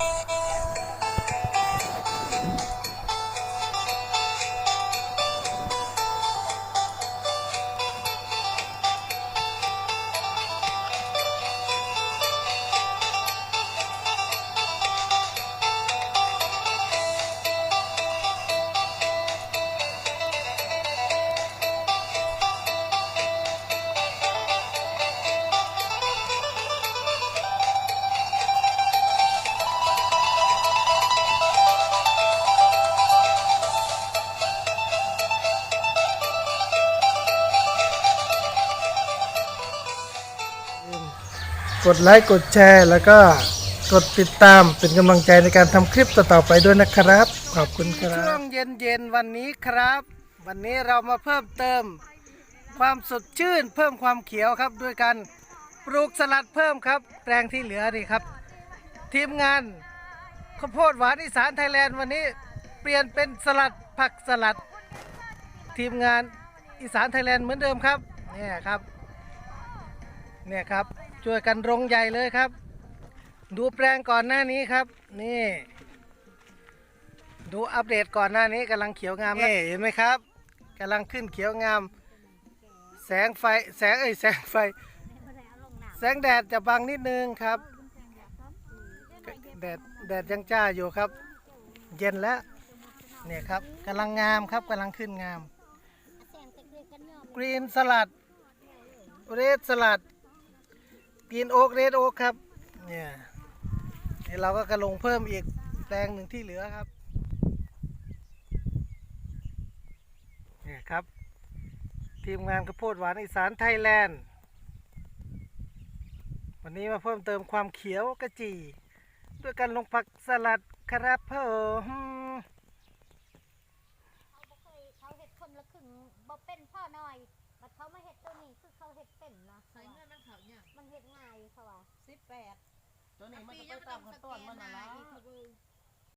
Música กดไลค์กดแชร์ แล้วก็กดติดตามเป็นกำลังใจในการทำคลิปต่อๆไปด้วยนะครับ ขอบคุณครับช่วงเย็นๆวันนี้ครับ วันนี้เรามาเพิ่มเติม ความสดชื่น เพิ่มความเขียวครับด้วยการปลูกสลัดเพิ่มครับแปลงที่เหลือนี่ครับ ทีมงานข้าวโพดหวานอีสานไทยแลนด์วันนี้เปลี่ยนเป็นสลัดผักสลัด ทีมงานอีสานไทยแลนด์เหมือนเดิมครับเนี่ยครับเนี่ยครับ ช่วยกันรงใหญ่เลยครับ ดูแปลงก่อนหน้านี้ครับ นี่ ดูอัปเดตก่อนหน้านี้กำลังเขียวงามนี่เห็นไหมครับกำลังขึ้นเขียวงาม แสงไฟแสงเอ้ยแสงไฟ แสงแดดจะบังนิดนึงครับแดดแดดยังจ้าอยู่ครับ เย็นแล้วเนี่ยครับกำลังงามครับกำลังขึ้นงาม กรีนสลัดเรดสลัด กินโอ๊กเรดโอ๊กครับ เนี่ยเดี๋ยวเราก็กระลงเพิ่มอีกแปลงหนึ่งที่เหลือครับ เนี่ยครับ ทีมงานข้าวโพดหวานอีสานไทยแลนด์ วันนี้มาเพิ่มเติมความเขียวกระจีด้วยการลงผักสลัดครับผมเขาบ่เคยเขาเห็ดคนละครึ่งบ่เป็นพ่อน้อยบัดเขาม เขาเห็ดเป็นเนาะใส่เงินมันเขาเนี่ยมันเห็ดง่ายเขาว่าสิบแปดตัวนี้มันจะไปตามขั้นตอนมันน่ะล่ะอีกเขาเบิ่ง